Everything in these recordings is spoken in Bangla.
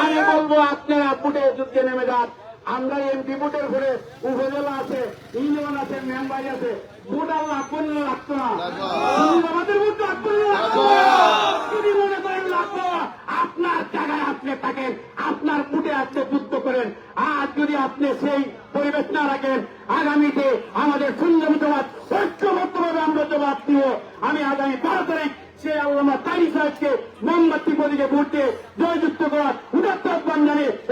আমি বলব, আপনারা বুটে যুদ্ধে নেমে যান। আমরা এমপি বুটের ঘরে উপজেলা আছে, ইউনিয়ন আছে আছে। বুট আমাদের আপনার থাকেন, আপনার যুদ্ধ করেন। আর যদি আপনি সেই পরিবেশ না রাখেন, আগামীতে আমাদের সুন্দর ঐক্যবদ্ধভাবে আমরা জবাব দিব। আমি আগামী বারো তারিখ সে আল্লামা তারি সাহেবকে মোমবাতি বদিকে দিয়ে জয়যুক্ত করার উদাত্ত আহ্বান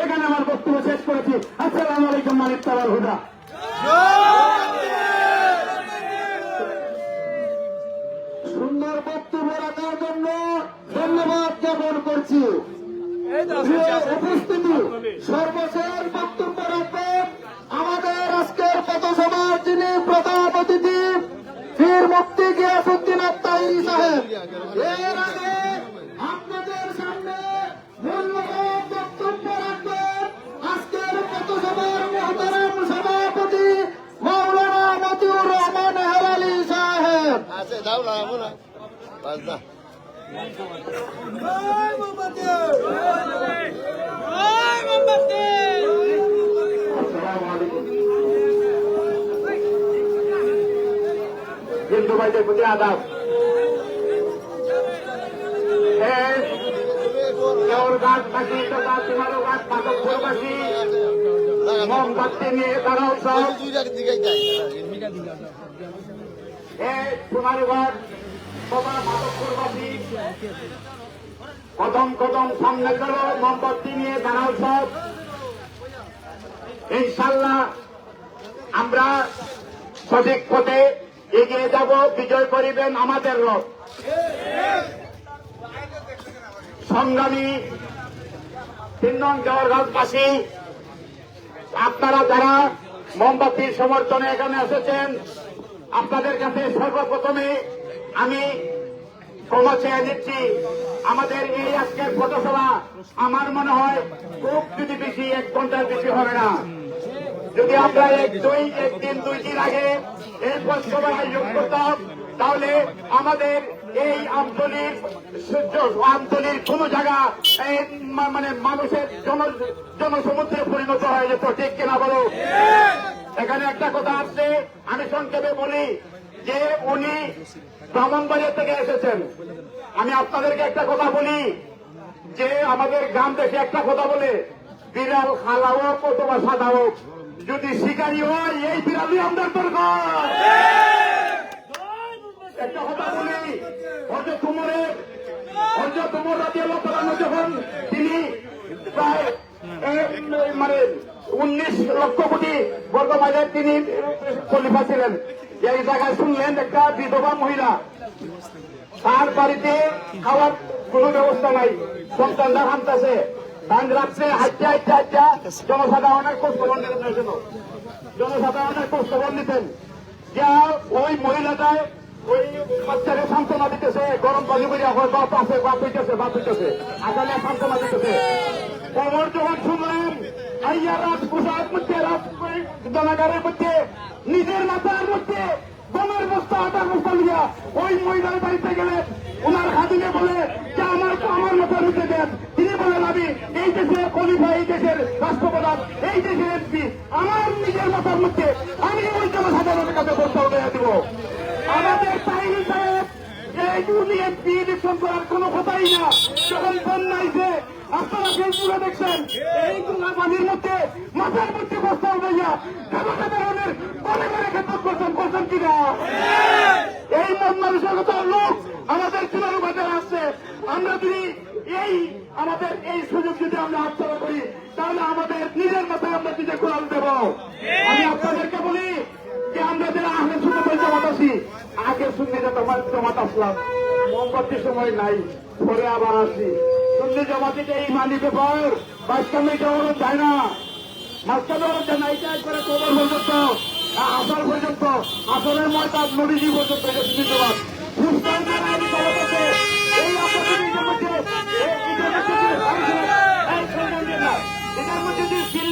এখানে আমার বক্তব্য শেষ করেছি। আসসালামু আলাইকুম মানিক তালার হুদা। বাস না আসসালামু আলাইকুম হিন্দু ভাইদের প্রতি আদাব মোমবাতি নিয়ে দাঁড়াও সব তোমার ঘর। কদম কদম, সামনে করো মোমবাতি নিয়ে দাঁড়াও সব। ইনশাল্লাহ আমরা সঠিক পথে এগিয়ে যাব, বিজয় করিবেন আমাদের লোক সংগ্রামী তিন নং জওয়ারগাঁওবাসী আপনারা যারা মোমবাতির সমর্থনে এখানে এসেছেন, আপনাদের কাছে সর্বপ্রথমে আমি ক্ষমা চেয়ে নিচ্ছি আমাদের এই আজকের পথসভা আমার মনে হয় খুব যদি বেশি এক ঘণ্টার বেশি হবে না। যদি আমরা এক দুই একদিন দুই দিন আগে এই পথসভা আয়োজন করতাম তাহলে আমাদের এই আঞ্চলিক সূর্য আঞ্চলিক কোন জায়গা এই মানে মানুষের জন জনসমুদ্রে পরিণত হয়ে যেত ঠিক কিনা বলো? এখানে একটা কথা আসছে আমি সংক্ষেপে বলি যে উনি ব্রাহ্মণবাড়িয়া থেকে এসেছেন। আমি আপনাদেরকে একটা কথা বলি, যে আমাদের গ্রাম দেশে একটা কথা বলে, বিড়াল খালা হোক অথবা সাদা হোক যদি শিকারি হয়, এই বিড়ালই আমাদের দরকার। একটা কথা বলি হজরত তুমরের হজরত তুমর রাজি যখন তিনি প্রায় মানে উনিশ লক্ষ কোটি বর্গ মাইলের তিনি খলিফা ছিলেন এই জায়গায় শুনলেন একটা বিধবা মহিলা। তার বাড়িতে খাওয়ার কোনো ব্যবস্থা নাই। সন্তানরা হামতাছে তার রাত্রে হাইটা হাইটা হাইটা জনসাধারণের খোঁজ খবর নিতেন জনসাধারণের খোঁজ খবর নিতেন। যা ওই মহিলাটায় ওই বাচ্চাকে সান্ত্বনা দিতেছে, গরম পানি করে হয় বাপ আছে, বাপ হইতেছে বাপ হইতেছে। আসলে সান্ত্বনা দিতেছে। খবর যখন শুনলাম আইয়া রাত জনাগারের মধ্যে, নিজের মাথার মধ্যে বোনের বস্তা আটার বস্তা লিয়া ওই মহিলার বাড়িতে গেলেন। ওনার খাদিনে বলে, যে আমার আমার মাথার মধ্যে দেন। তিনি বলেন, আমি এই দেশের খলিফা, এই দেশের রাষ্ট্রপ্রধান, এই দেশের এমপি। আমার নিজের মাথার মধ্যে আমি ওই জনসাধারণের কাছে বস্তা উঠে দিব। আমাদের তাইনি এমপি ইলেকশন করার কোনো কথাই না। যখন বন্যা আইছে আপনারা ফেসবুকে দেখছেন, এই গঙ্গা পানির মধ্যে, মাথার মধ্যে বস্তা উঠাইয়া জনসাধারণের বলে বলে খেতক করছেন করছেন কিনা? এই মন মানুষের কত লোক আমাদের চুনারু বাজারে আসছে। আমরা যদি এই, আমাদের এই সুযোগ যদি আমরা হাতছাড়া করি, তাহলে আমাদের নিজের মাথায় আমরা নিজে কোরআন দেব। আমি আপনাদেরকে বলি যে আমরা যারা আগে শুনে বলতে আছি, আগে শুনে জমাত জমাত আসলাম। মোমবাতির সময় নাই, পরে আবার আসি। শুনলে জমাতিতে এই মানি পেপার বাস্তবে জমানো যায় যায় না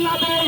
এটা এই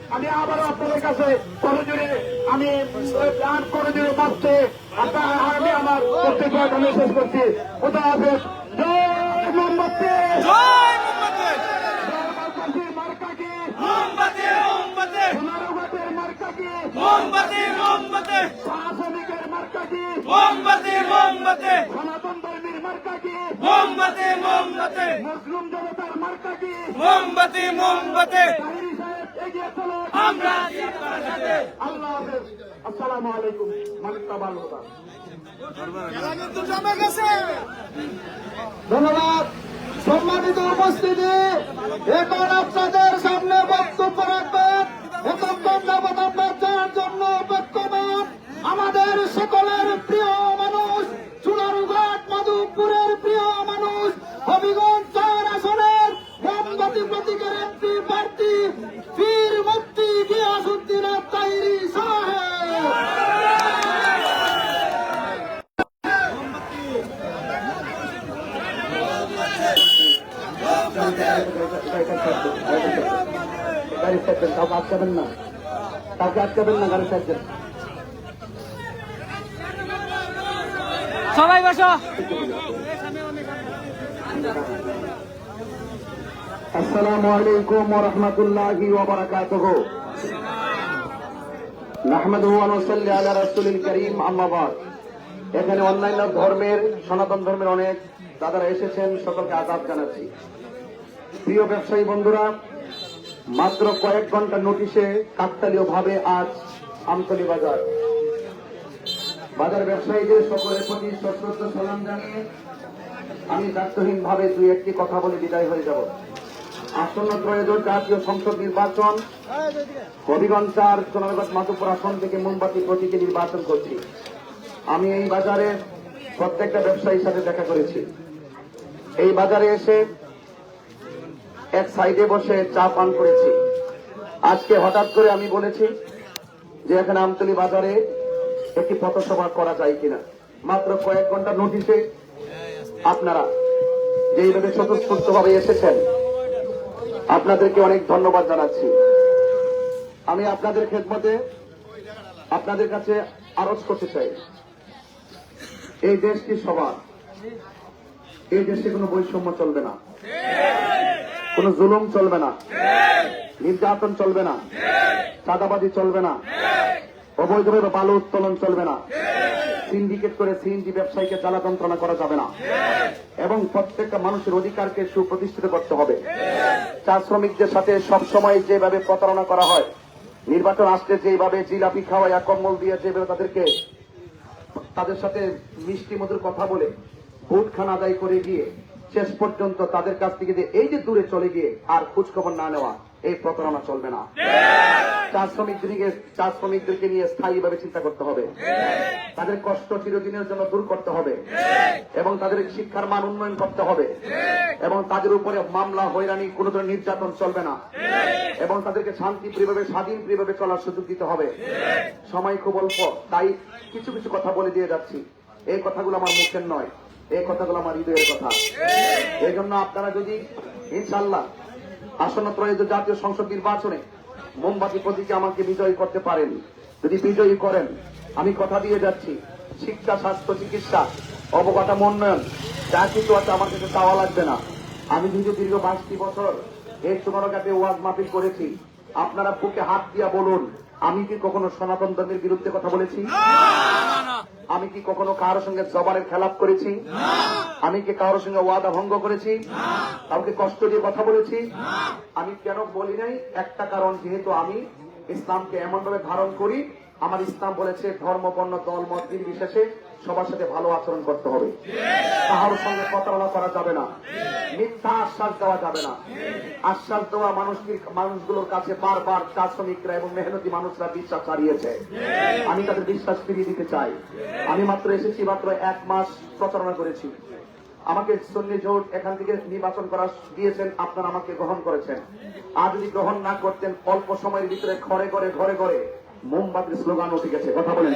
আমি আবারও আপনাদের কাছে করজুড়ে আমি প্রাণ পাচ্ছে আপনারা আমি আমার কর্তৃপক্ষ আমি শেষ করছি। কোথাও হাফেজ। জয় মোহাম্মদকে জয় জয় মার্কাকে মোমবাতি মোমবাতি। সোনারুঘাটের মার্কাকে মোমবাতি মোমবাতি। শ্রমিকের মার্কাকে মোমবাতি মোমবাতি। সনাতন ধর্মীর মার্কাকে মোমবাতি মোমবাতি। মুসলিম জনতার মার্কাকে মোমবাতি মোমবাতি। এগিয়ে চলুন আমরা আছি আপনার সাথে আল্লাহ হাফেজ। আসসালামু আলাইকুম মানিকতা ভালো ধন্যবাদ। সম্মানিত উপস্থিতি এখন আপনাদের সামনে বক্তব্য রাখবেন। এতক্ষণ যাবৎ আমরা যার জন্য অপেক্ষমান আমাদের সকলের প্রিয় মানুষ চুনারুঘাট মাধবপুরের প্রিয় মানুষ হবিগঞ্জ চার আসনের মোমবাতি প্রতীকের এমপি আটকাবেন না। কাউকে আটকাবেন না গাড়ি চাচ্ছেন সবাই বসো। আসসালামু আলাইকুম ওয়া রাহমাতুল্লাহি ওয়া বারাকাতুহু। নাহমাদুহু ওয়া নুসাল্লি আলা রাসূলিল কারীম আম্মা বাদ। এখানে অন্যান্য ধর্মের সনাতন ধর্মের অনেক দাদারা এসেছেন সকলকে আদাব জানাচ্ছি। প্রিয় ব্যবসায়ী বন্ধুরা মাত্র কয়েক ঘণ্টা নোটিশে কাকতালীয় ভাবে আজ আমতলী বাজার। বাজার ব্যবসায়ীদের সকলের প্রতি সশ্রদ্ধ সালাম জানিয়ে আমি দায়িত্বহীন ভাবে দুই একটি কথা বলে বিদায় হয়ে যাব। আসন্ন ত্রয়োদশ জাতীয় সংসদ নির্বাচন, হবিগঞ্জ চার সোনারগঞ্জ মাধবপুর আসন থেকে মোমবাতি প্রতীকে নির্বাচন করছি। আমি এই বাজারে প্রত্যেকটা ব্যবসায়ীর সাথে দেখা করেছি। এই বাজারে এসে এক সাইডে বসে চা পান করেছি। আজকে হঠাৎ করে আমি বলেছি যে এখানে আমতলি বাজারে একটি পথসভা করা যায় কিনা। মাত্র কয়েক ঘণ্টা নোটিশে আপনারা যে এইভাবে স্বতঃস্ফূর্ত ভাবে এসেছেন, আপনাদেরকে অনেক ধন্যবাদ জানাচ্ছি। আমি আপনাদের খেদমতে আপনাদের কাছে আরজ করতে চাই। এই দেশটি সবার, এই দেশে কোনো বৈষম্য চলবে না। কোনো জুলুম চলবে না। নির্যাতন চলবে না। চাঁদাবাজি চলবে না। অবৈধভাবে বালু উত্তোলন চলবে না। সিন্ডিকেট করে সিএনজি ব্যবসায়ীকে জ্বালা যন্ত্রণা করা যাবে না। এবং প্রত্যেকটা মানুষের অধিকারকে সুপ্রতিষ্ঠিত করতে হবে। চা শ্রমিকদের সাথে সবসময় যেভাবে প্রতারণা করা হয়, নির্বাচন আসলে যেভাবে জিলাপি খাওয়ায় কম্বল দিয়ে যেভাবে তাদেরকে, তাদের সাথে মিষ্টি মধুর কথা বলে ভোট আদায় করে গিয়ে শেষ পর্যন্ত তাদের কাছ থেকে যে এই যে দূরে চলে গিয়ে আর খোঁজখবর না নেওয়া এই প্রতারণা চলবে না। চা শ্রমিকদেরকে চা শ্রমিকদেরকে নিয়ে স্থায়ীভাবে চিন্তা করতে হবে। তাদের কষ্ট চিরদিনের জন্য দূর করতে হবে। এবং তাদের শিক্ষার মান উন্নয়ন করতে হবে। এবং তাদের উপরে মামলা হয়রানি কোন ধরনের নির্যাতন চলবে না। এবং তাদেরকে শান্তি প্রিয়ভাবে স্বাধীন প্রিয়ভাবে চলার সুযোগ দিতে হবে। সময় খুব অল্প তাই কিছু কিছু কথা বলে দিয়ে যাচ্ছি। এই কথাগুলো আমার মুখের নয়। এই কথাগুলো আমার হৃদয়ের কথা। এই জন্য আপনারা যদি ইনশাল্লাহ আসন্ন ত্রয়োদশ জাতীয় সংসদ নির্বাচনে মোমবাতি প্রতীকে আমাকে বিজয়ী করতে পারেন, যদি বিজয়ী করেন, আমি কথা দিয়ে যাচ্ছি, শিক্ষা, স্বাস্থ্য, চিকিৎসা, অবকাঠামো উন্নয়ন, যা কিছু আছে আমার কাছে চাওয়া লাগবে না। আমি যদি দীর্ঘ বাইশটি বছর এই সোনারঘাটে ওয়াজ মাহফিল করেছি, আপনারা বুকে হাত দিয়া বলুন আমি কি কখনো সনাতন ধর্মের বিরুদ্ধে কথা বলেছি? আমি কি কখনো কারোর সঙ্গে জবানের খেলাপ করেছি? আমি কি কারোর সঙ্গে ওয়াদা ভঙ্গ করেছি? কাউকে কষ্ট দিয়ে কথা বলেছি? আমি কেন বলি নাই? একটা কারণ যেহেতু আমি ইসলামকে এমন ভাবে ধারণ করি আমার ইসলাম বলেছে ধর্ম বর্ণ দল মত নির্বিশেষে সবার সাথে ভালো আচরণ করতে হবে। কারোর সঙ্গে প্রতারণা করা যাবে না। মিথ্যা আশ্বাস দেওয়া যাবে না। আশ্বাস দেওয়া মানুষকে মানুষগুলোর কাছে বারবার চা এবং মেহনতি মানুষরা বিশ্বাস হারিয়েছে। আমি তাদের বিশ্বাস ফিরিয়ে দিতে চাই। আমি মাত্র এসেছি মাত্র এক মাস প্রচারণা করেছি। আমাকে সন্নি জোট এখান থেকে নির্বাচন করা দিয়েছেন, আপনারা আমাকে গ্রহণ করেছেন। আর যদি গ্রহণ না করতেন, অল্প সময়ের ভিতরে ঘরে ঘরে ঘরে ঘরে মোমবাতির স্লোগান উঠে গেছে। কথা বলেন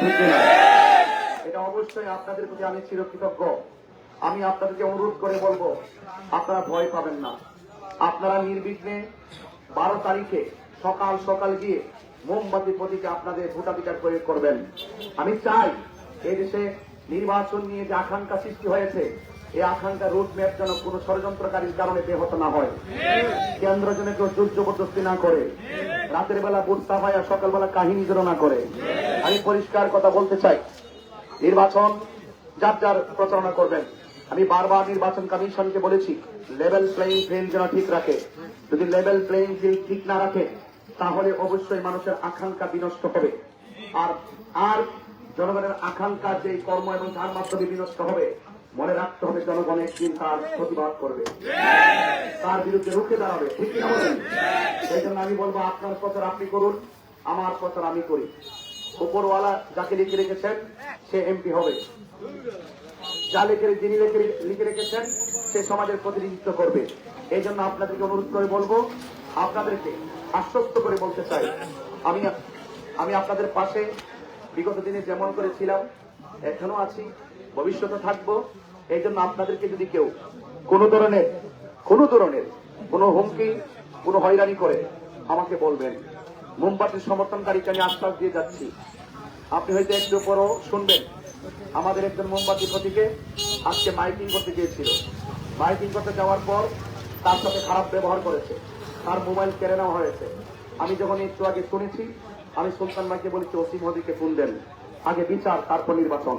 এটা অবশ্যই আপনাদের প্রতি আমি চিরকৃতজ্ঞ। আমি আপনাদেরকে অনুরোধ করে বলব, আপনারা ভয় পাবেন না। আপনারা নির্বিঘ্নে বারো তারিখে সকাল সকাল গিয়ে মোমবাতি প্রতীকে আপনাদের ভোটাধিকার প্রয়োগ করবেন। আমি চাই এই দেশে নির্বাচন নিয়ে যে আকাঙ্ক্ষা সৃষ্টি হয়েছে, এই আকাঙ্ক্ষা রুট ম্যাপ যেন কোনো ষড়যন্ত্রকারীর কারণে ব্যাহত না হয়। কেন্দ্র যেন কেউ জোর জবরদস্তি না করে, রাতের বেলা বুট সাফাই আর সকালবেলা কাহিনী যেন না করে। আমি পরিষ্কার কথা বলতে চাই, নির্বাচন যার যার প্রচারণা করবেন। আমি বারবার নির্বাচন কমিশনকে বলেছি লেভেল প্লেইং ফিল্ড যেন ঠিক রাখে। যদি লেভেল প্লেইং ফিল্ড ঠিক না রাখে, তাহলে অবশ্যই মানুষের আকাঙ্ক্ষা বিনষ্ট হবে। আর আর জনগণের আকাঙ্ক্ষা যে কর্ম এবং তার মাধ্যমে বিনষ্ট হবে, মনে রাখতে হবে জনগণ একদিন তার প্রতিবাদ করবে। তার বিরুদ্ধে রুখে দাঁড়াবে, ঠিক বলেন? সেই জন্য আমি বলব, আপনার প্রচার আপনি করুন, আমার প্রচার আমি করি। উপরওয়ালা যাকে লিখে রেখেছেন, সে এমপি হবে। যা লিখে যিনি লিখে লিখে রেখেছেন, সে সমাজের প্রতিনিধিত্ব করবে। এই জন্য আপনাদেরকে অনুরোধ করে বলব, আপনাদেরকে আশ্বস্ত করে বলতে চাই। আমি আমি আপনাদের পাশে বিগত দিনে যেমন করেছিলাম এখনও আছি, ভবিষ্যতে থাকব। এই জন্য আপনাদেরকে যদি কেউ কোনো ধরনের কোনো ধরনের কোনো হুমকি, কোনো হয়রানি করে, আমাকে বলবেন। মোমবাতির সমর্থনকারীকে আমি আশ্বাস দিয়ে যাচ্ছি। আপনি হয়তো একটু পরও শুনবেন। আমাদের একজন মোমবাতি প্রতীকে আজকে মাইকিং করতে গিয়েছিল। মাইকিং করতে যাওয়ার পর তার সাথে খারাপ ব্যবহার করেছে। তার মোবাইল কেড়ে নেওয়া হয়েছে। আমি যখন একটু আগে শুনেছি আমি সুলতান ভাইকে বলেছি অসীম মোদীকে ফোন দেন। আগে বিচার তারপর নির্বাচন।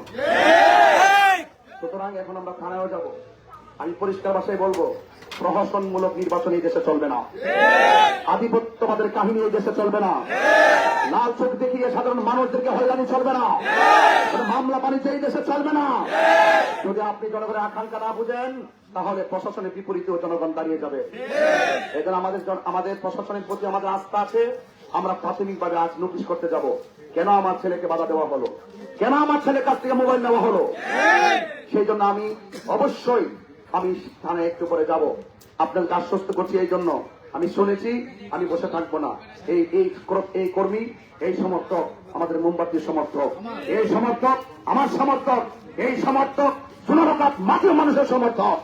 সুতরাং এখন আমরা থানায়ও যাব। আমি পরিষ্কার ভাষায় বলব, প্রহসনমূলক নির্বাচন এই দেশে চলবে না। আধিপত্যবাদের কাহিনী এই দেশে চলবে না। লাল চোখ দেখিয়ে সাধারণ মানুষদেরকে হয়রানি চলবে না। মামলা বাণিজ্য এই দেশে চলবে না। যদি আপনি জনগণের আকাঙ্ক্ষা না বুঝেন, তাহলে প্রশাসনের বিপরীতেও জনগণ দাঁড়িয়ে যাবে। এদের আমাদের আমাদের প্রশাসনের প্রতি আমাদের আস্থা আছে, আমরা প্রাথমিকভাবে আজ নোটিশ করতে যাব। কেন আমার ছেলেকে বাধা দেওয়া হলো? কেন আমার ছেলের কাছ থেকে মোবাইল নেওয়া হলো? সেই জন্য আমি অবশ্যই আমি থানায় একটু করে যাব। আপনাকে আশ্বস্ত করছি এই জন্য। আমি শুনেছি, আমি বসে থাকব না। এই এই এই কর্মী, এই সমর্থক, আমাদের মোমবাতির সমর্থক। এই সমর্থক, আমার সমর্থক, এই সমর্থক সোনারকাত মাটির মানুষের সমর্থক।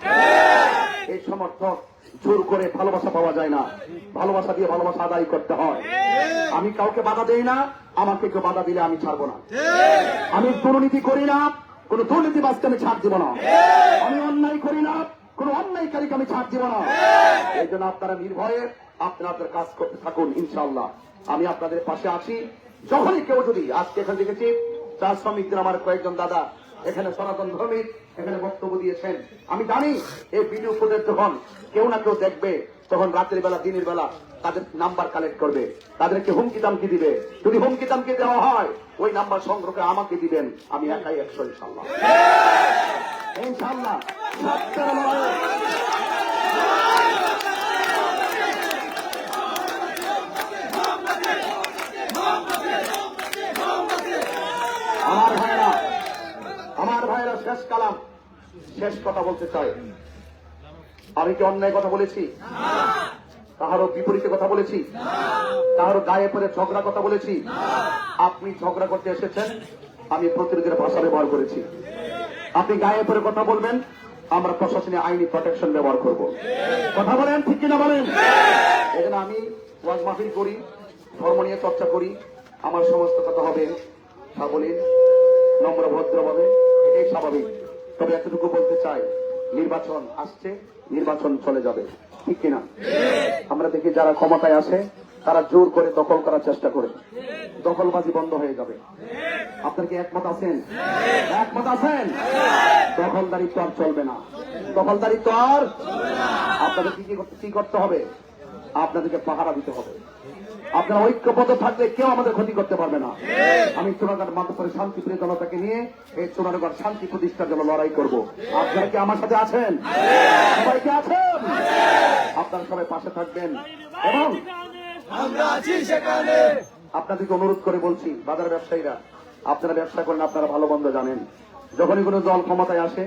এই সমর্থক, জোর করে ভালোবাসা পাওয়া যায় না। ভালোবাসা দিয়ে ভালোবাসা আদায় করতে হয়। আমি কাউকে বাধা দেই না, আমাকে কেউ বাধা দিলে আমি ছাড়বো না। আমি দুর্নীতি করি না কোন দুর্নীতিবাজকে আমি ছাড় দিব না। আমি অন্যায় করি না, কোন অন্যায়কারীকে আমি ছাড় দিব না। এই জন্য আপনারা নির্ভয়ে আপনাদের কাজ করতে থাকুন ইনশাল্লাহ আমি আপনাদের পাশে আছি। যখনই কেউ যদি আজকে এখানে দেখেছি চা শ্রমিকদের আমার কয়েকজন দাদা, এখানে সনাতন ধর্মীর এখানে বক্তব্য দিয়েছেন। আমি জানি এই ভিডিও ফুটেজ যখন কেউ না কেউ দেখবে, তখন রাতের বেলা, দিনের বেলা তাদের নাম্বার কালেক্ট করবে। তাদেরকে হুমকি দামকি দিবে। যদি হুমকি দামকি দেওয়া হয়, ওই নাম্বার সংগ্রহ করে আমাকে দিবেন। আমি একাই একশো ইনশাল্লাহ আমার ভাইরা আমার ভাইরা শেষ কালাম। শেষ কথা বলতে চাই। আমি কি অন্যায় কথা বলেছি? কাহারও বিপরীতে কথা বলেছি। কাহারও গায়ে পরে ঝগড়া কথা বলেছি। আপনি ঝগড়া করতে এসেছেন, আমি প্রতিরোধের ভাষা ব্যবহার করেছি। আপনি গায়ে পরে কথা বলবেন, আমরা প্রশাসনে আইনি প্রোটেকশন ব্যবহার করব। কথা বলেন, ঠিক কিনা বলেন? জন্য আমি ওয়াজ মাহফিল করি, ধর্ম নিয়ে চর্চা করি, আমার সমস্ত কথা হবে সাবলীল, নম্র, ভদ্রভাবে, এটাই স্বাভাবিক। তবে এতটুকু বলতে চাই নির্বাচন আসছে, নির্বাচন চলে যাবে। ঠিক কিনা? আমরা দেখি যারা ক্ষমতায় আসে তারা জোর করে দখল করার চেষ্টা করে। দখলবাজি বন্ধ হয়ে যাবে। আপনার কি একমত আছেন? একমত আছেন? দখলদারি তো আর চলবে না। দখলদারি তো আর আপনাদের কি কি করতে হবে? আপনাদেরকে পাহারা দিতে হবে। আপনারা ঐক্যবদ্ধ থাকলে কেউ আমাদের ক্ষতি করতে পারবে না। আমি চোরাঘাট মাতপুরে শান্তিপ্রিয় জনতাকে নিয়ে এই চোরাঘাট শান্তি প্রতিষ্ঠার জন্য লড়াই করব। আপনারা কি আমার সাথে আছেন? সবাই কি আছেন? আপনারা সবাই পাশে থাকবেন। এবং আমরা আছি সেখানে। আপনাদেরকে অনুরোধ করে বলছি বাজার ব্যবসায়ীরা আপনারা ব্যবসা করেন আপনারা ভালো মন্দ জানেন। যখনই কোনো দল ক্ষমতায় আসে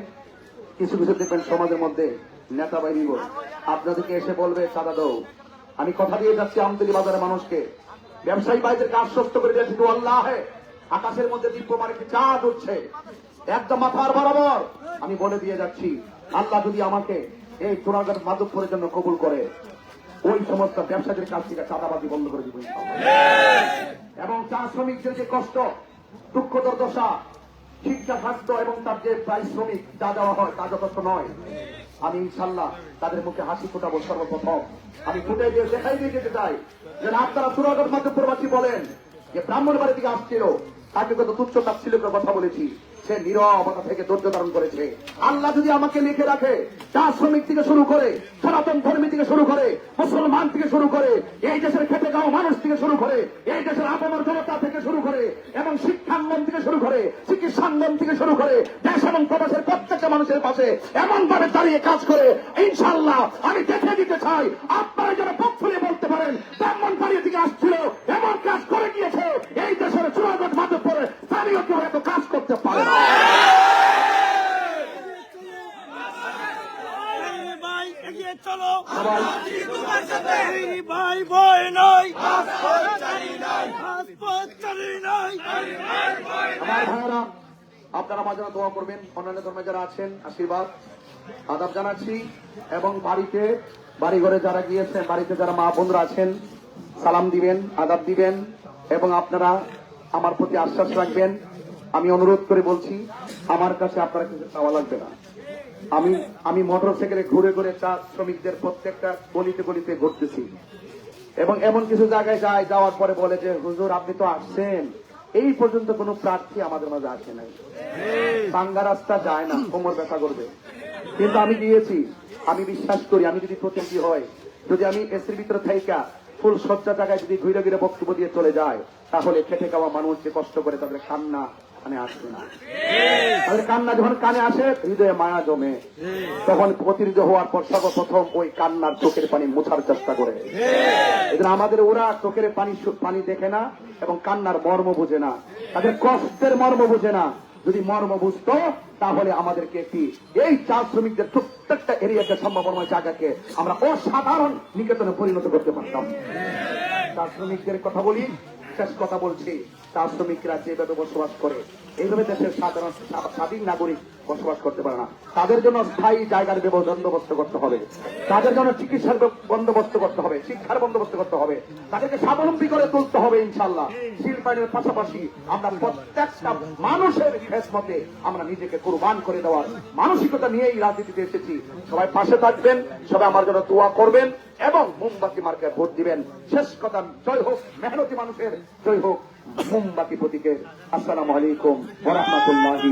কিছু কিছু দেখবেন সমাজের মধ্যে নেতা বাহিনী আপনাদেরকে এসে বলবে চাঁদা দাও। আমি কথা দিয়ে যাচ্ছি আমতলি বাজারের মানুষকে। ব্যবসায়ী ভাইদেরকে আশ্বস্ত করে দিয়েছি তো আল্লাহ। আকাশের মধ্যে দীপ্যমান একটি চাঁদ উঠছে। একদম মাথার বরাবর। আমি বলে দিয়ে যাচ্ছি, আল্লাহ যদি আমাকে এই চোরাঘাট মাদকপুরের জন্য কবুল করে, ওই সমস্ত ব্যবসায়ীদের কাছ থেকে চাঁদাবাজি বন্ধ করে দিব এবং চা শ্রমিকদের যে কষ্ট, দুঃখ দুর্দশা, শিক্ষা স্বাস্থ্য এবং তার যে প্রায় শ্রমিক, যা দেওয়া হয় তা যথেষ্ট নয়। আমি ইনশাল্লাহ তাদের মুখে হাসি ফোটাবো সর্বপ্রথম। আমি ফুটে দিয়ে দেখাই দিয়ে যেতে চাই। যে না আপনারা সুরাগর মাধ্যমপুরবাসী বলেন যে ব্রাহ্মণ বাড়ি থেকে আসছিল। তাকে কত তুচ্ছ তাচ্ছিল্যের কথা বলেছি। সে নীরবতা থেকে ধৈর্য ধারণ করেছে। আল্লাহ যদি আমাকে লিখে রাখে চা শ্রমিক থেকে শুরু করে, সনাতন ধর্মী থেকে শুরু করে, মুসলমান থেকে শুরু করে, এই দেশের খেটে খাওয়া মানুষ থেকে শুরু করে, এই দেশের আপমর জনতা থেকে শুরু করে, এবং শিক্ষাঙ্গন থেকে শুরু করে, চিকিৎসাঙ্গন থেকে শুরু করে, দেশ এবং প্রবাসের প্রত্যেকটা মানুষের পাশে এমন ভাবে দাঁড়িয়ে কাজ করে ইনশাল্লাহ আমি দেখে দিতে চাই, আপনারা যেন পথ ফুলে বলতে পারেন, ব্রাহ্মণ বাড়ি থেকে আসছিল, এমন কাজ করে গিয়েছে, এই দেশের চূড়াগত মাধ্যম পরে স্থানীয় কেউ এত কাজ করতে পারে না। আপনারা জন্য দোয়া করবেন, অন্যান্য ধর্মে যারা আছেন, আশীর্বাদ, আদাব জানাচ্ছি। এবং বাড়িতে বাড়ি ঘরে যারা গিয়েছেন, বাড়িতে যারা মা বোনরা আছেন, সালাম দিবেন, আদাব দিবেন, এবং আপনারা আমার প্রতি আশ্বাস রাখবেন। আমি অনুরোধ করে বলছি, আমার কাছে আপনারা কিছু চাওয়া লাগবে না। আমি আমি মোটর সাইকেলে ঘুরে ঘুরে চা শ্রমিকদের প্রত্যেকটা গলিতে গলিতে ঘুরতেছি। এবং এমন কিছু জায়গায় যায়, যাওয়ার পরে বলে যে, হুজুর, আপনি তো আসছেন। এই পর্যন্ত কোনো প্রার্থী আমাদের মাঝে আসে নাই। বাঙ্গা রাস্তা যায় না, কোমর ব্যথা করবে। কিন্তু আমি গিয়েছি, আমি বিশ্বাস করি, আমি যদি প্রতিনিধি হয় যদি আমি এসির ভিতরে থাইকা, ফুল সজ্জা জায়গায় যদি ঘুরে ঘুরে বক্তব্য দিয়ে চলে যায়, তাহলে খেটে খাওয়া মানুষ যে কষ্ট করে তাদের কান্না কানে আসবে না। তাদের কান্না যখন কানে আসে, হৃদয়ে মায়া জমে। তখন প্রতিনিধি হওয়ার পর সর্বপ্রথম ওই কান্নার চোখের পানি মোছার চেষ্টা করে। এদের আমাদের ওরা চোখের পানি পানি দেখে না এবং কান্নার মর্ম বুঝে না। তাদের কষ্টের মর্ম বুঝে না। যদি মর্ম বুঝতো, তাহলে আমাদেরকে একটি, এই চা শ্রমিকদের প্রত্যেকটা এরিয়াতে সম্ভাবনাময় জায়গাকে আমরা অসাধারণ নিকেতনে পরিণত করতে পারতাম। চা শ্রমিকদের কথা বলি, শেষ কথা বলছি। চা শ্রমিকরা যেভাবে বসবাস করে। এইভাবে দেশের সাধারণ স্বাধীন নাগরিক বসবাস করতে পারে না। তাদের জন্য স্থায়ী জায়গার বন্দোবস্ত করতে হবে। তাদের জন্য চিকিৎসার বন্দোবস্ত করতে হবে, শিক্ষার বন্দোবস্ত করতে হবে। তাদেরকে স্বাবলম্বী করে তুলতে হবে ইনশাল্লাহ শিল্পায়নের পাশাপাশি আমরা প্রত্যেকটা মানুষের খেসমতে আমরা নিজেকে কুরবান করে দেওয়ার মানসিকতা নিয়েই রাজনীতিতে এসেছি। সবাই পাশে থাকবেন, সবাই আমার জন্য দোয়া করবেন এবং মোমবাতি মার্কে ভোট দিবেন। শেষ কথা, জয় হোক, মেহনতি মানুষের, জয় হোক। মোমবাতি প্রতীকের আসসালামু আলাইকুম ওরহমতুল্লাহি